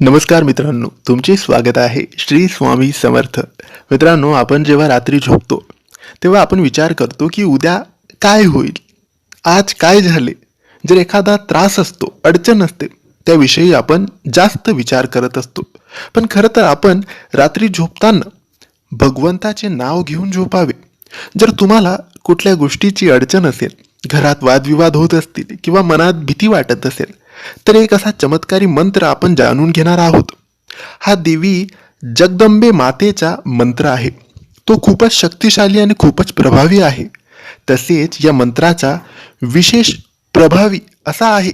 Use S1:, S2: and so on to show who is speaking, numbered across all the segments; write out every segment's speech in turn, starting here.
S1: नमस्कार मित्रांनो तुमचे स्वागत आहे श्री स्वामी समर्थ. मित्रांनो आपण जेव्हा रात्री झोपतो तेव्हा आपण विचार करतो की उद्या काय होईल? आज काय झाले? जर एखादा त्रास असतो अडचण असते त्याविषयी आपण जास्त विचार करत असतो. पण खरं तर आपण रात्री झोपताना भगवंताचे नाव घेऊन झोपावे. जर तुम्हाला कुठल्या गोष्टीची अडचण असेल घरात वादविवाद होत असतील किंवा मनात भीती वाटत असेल तर एक असा चमत्कारी मंत्र आपण जाणून घेणार आहोत. हा देवी जगदंबे मातेचा मंत्र आहे. तो खूपच शक्तिशाली आणि खूपच प्रभावी आहे. तसेच या मंत्राचा विशेष प्रभावी असा आहे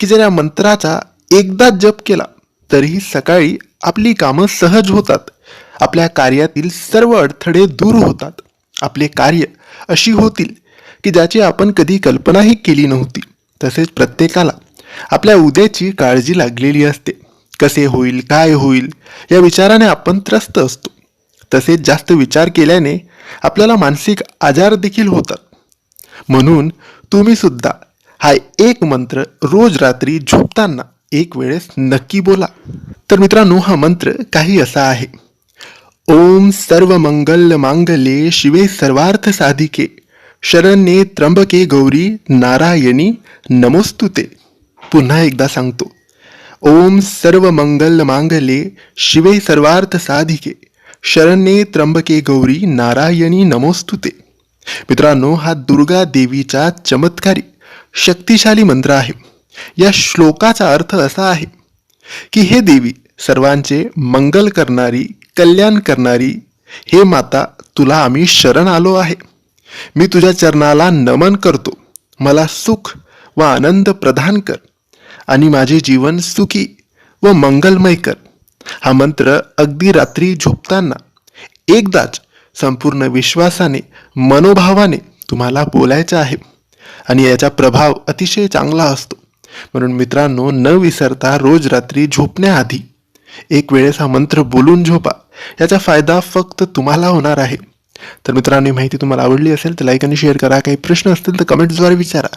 S1: की जर या मंत्राचा एकदा जप केला तरीही सकाळी आपली कामं सहज होतात. आपल्या कार्यातील सर्व अडथळे दूर होतात. आपले कार्य अशी होतील की ज्याची आपण कधी कल्पनाही केली नव्हती. तसेच प्रत्येकाला आपल्या उद्याची काळजी लागलेली असते. कसे होईल काय होईल या विचाराने आपण त्रस्त असतो. तसेच जास्त विचार केल्याने आपल्याला मानसिक आजार देखील होतात. म्हणून तुम्ही सुद्धा हा एक मंत्र रोज रात्री झोपताना एक वेळेस नक्की बोला. तर मित्रांनो हा मंत्र काही असा आहे. ओम सर्व मंगल मांगले शिवे सर्वार्थ साधिके. शरण्ये त्र्यंबके गौरी नारायणी नमोस्तुते. पुन्हा एकदा सांगतो. ओम सर्व मंगल मांगले शिवे सर्वार्थ साधिके. शरण्ये त्र्यंबके गौरी नारायणी नमोस्तुते. मित्रांनो हा दुर्गा देवीचा चमत्कारी शक्तिशाली मंत्र आहे. या श्लोकाचा अर्थ असा आहे की हे देवी सर्वांचे मंगल करणारी कल्याण करणारी हे माता तुला आम्ही शरण आलो आहे. मी तुझ्या चरणाला नमन करतो. मला सुख व आनंद प्रदान कर. आणि माझे जीवन सुखी व मंगलमय कर. हा मंत्र अगदी रात्री झोपताना एकदाच संपूर्ण विश्वासाने मनोभावाने तुम्हाला बोलायचं आहे. आणि याचा प्रभाव अतिशय चांगला असतो. म्हणून मित्रांनो न विसरता रोज रात्री झोपण्याआधी एक वेळेस हा मंत्र बोलून झोपा. याचा फायदा फक्त तुम्हाला होणार आहे. तर मित्रांनो ही माहिती तुम्हाला आवडली असेल तर लाईक आणि शेअर करा. काही प्रश्न असतील तर कमेंट्सद्वारे विचारा.